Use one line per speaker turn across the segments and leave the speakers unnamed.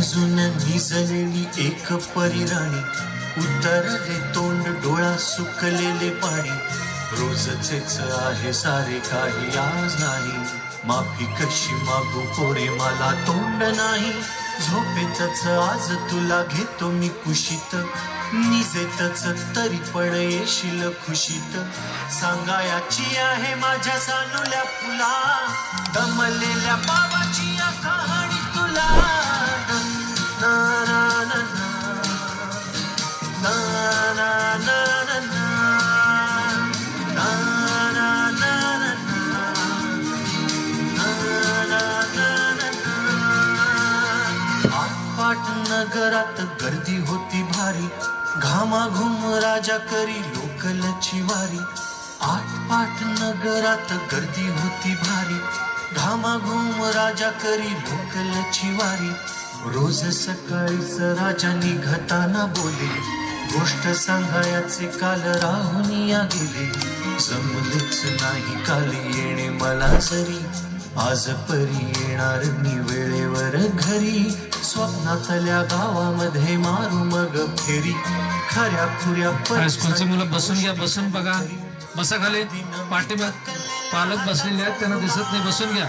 निजून निजलेली एक परिराणी. उतरले तोंड डोळा सुकलेले पाणी. रोजचेच आहे सारे काही आज नाही. माफी कशी मागू पोरे मला तोंड नाही. झोपेतच आज तुला घेतो मी कुशीत. निजेतच तरी पण येशील खुशीत. सांगायाची आहे माझ्या सानुल्या फुला. दमलेल्या बाबाची कहाणी तुला. नगरात गर्दी होती भारी. घामाघूम राजा करी लोकलची वारी. आटपाट नगरात गर्दी होती भारी. घामाघूम राजा करी लोकलची वारी. रोज सकाळीच राजा निघताना बोले गोष्ट सांगायचे काल राहून या गेले. जमलेच नाही काल येणे मला जरी आज परी येणार मी वेळेवर घरी. स्वप्नातल्या गावामध्ये मारू मग फेरी खऱ्या खुऱ्या
हायस्कूलचे मुलं बसून घ्या बसून बघा. बसा खाली. पाठीमाग पालक बसलेले आहेत त्यांना दिसत नाही बसून घ्या.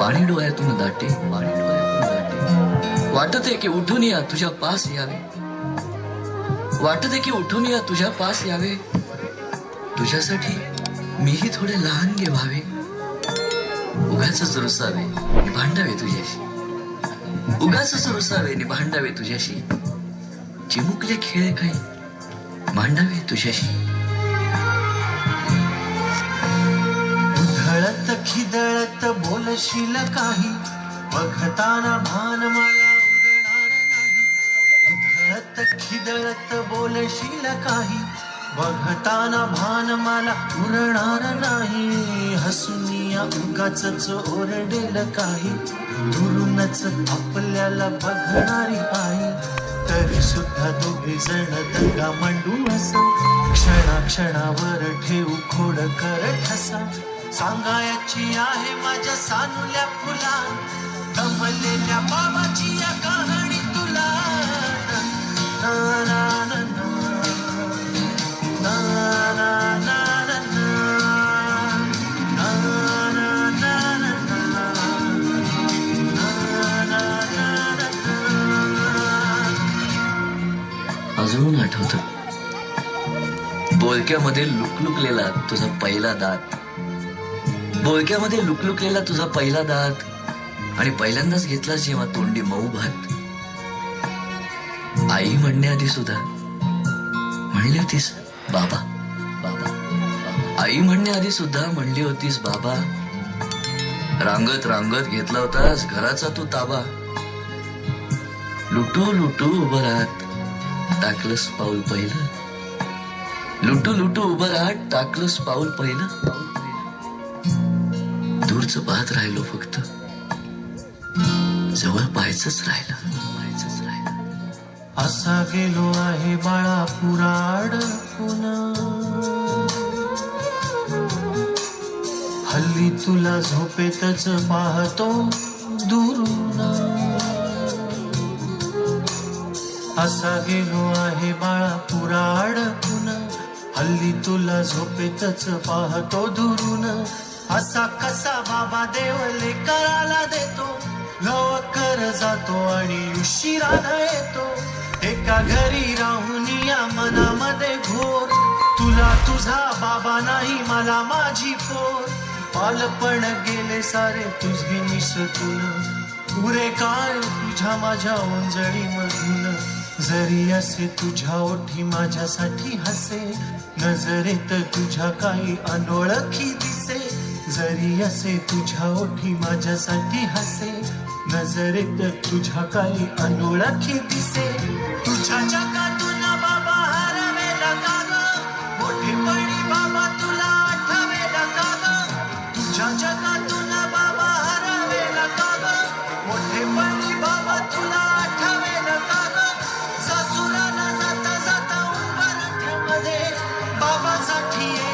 पाणी डोळ्यातून दाटे पाणी डोळ्यातून दाटे. वाटते की उठून या तुझ्या पास यावे. वाटते की उठून या तुझ्या पास यावे. तुझ्यासाठी मीही थोडे लहान गे व्हावे उगाच रुसावे भांडावे तुझ्याशी. उगाच रुसावे नि भांडावे तुझ्याशी. चिमुकले खेळ काही मांडावे तुझ्याशी.
बोलशील काही? बघताना भान मला उरणार नाही. उधळत खिदळत बोलशील काही? बघताना भान मला उरणार नाही. हसुनिया उगाच ओरडेल काही? दुरूनच आपल्याला बघणारी आई. तरी सुद्धा दोघे जण दंगा मांडू असा. क्षणा क्षणावर ठेवू खोड कर ठसा. सांगायची आहे माझ्या सानुल्या फुला. दमलेल्या बाबाची या कहाणी तुला.
अजून आठवत. बोलक्यामध्ये लुकलुकलेला तुझा पहिला दात. बोळक्यामध्ये लुकलुकलेला तुझा पहिला दात आणि पहिल्यांदाच घेतला जेव्हा तोंडी मऊ भात. आई म्हणण्याआधी सुद्धा म्हणली होतीस बाबा बाबा. आई म्हणण्याआधी सुद्धा म्हणली होतीस बाबा रांगत रांगत घेतला होतास घराचा तू ताबा. लुटू लुटू उभं राहत टाकलंस पाऊल पहिलं. लुटू लुटू उभं राहत टाकलंस पाऊल पहिलं. दूरच पाहत राहिलो फक्त. जवळ पाहायचंच राहिलं. राहिलं
असा गेलो आहे बाळा पुराड पुन्हा हल्ली तुला झोपेतच पाहतो दुरून. असा गेलो आहे बाळा पुराड पुन्हा हल्ली तुला झोपेतच पाहतो दुरून. असा कसा बाबा देवले लेकराला देतो? लवकर जातो आणि उशिराला येतो. एका घरी राहून या मनामध्ये घोर. तुला तुझा बाबा नाही मला माझी पोर. बालपण गेले सारे तुझे निसटून. पुरे काय तुझ्या माझ्या ओंजळी मधून जरी असे तुझ्या ओठी माझ्यासाठी हसे नजरेत तुझ्या काही अनोळखी दिसे. जरी असे तुझ्या ओठी माझ्यासाठी हसे. नजरेत तुझ्या काही अनोळखी दिसे. तुझ्या जगातून बाबा हरवेला बाबा तुला आठवेला तुझ्या जगातून बाबा हरवेला बाबा तुला आठवेला सासुराला जाता जाता उंबरठ्यामध्ये बाबासाठी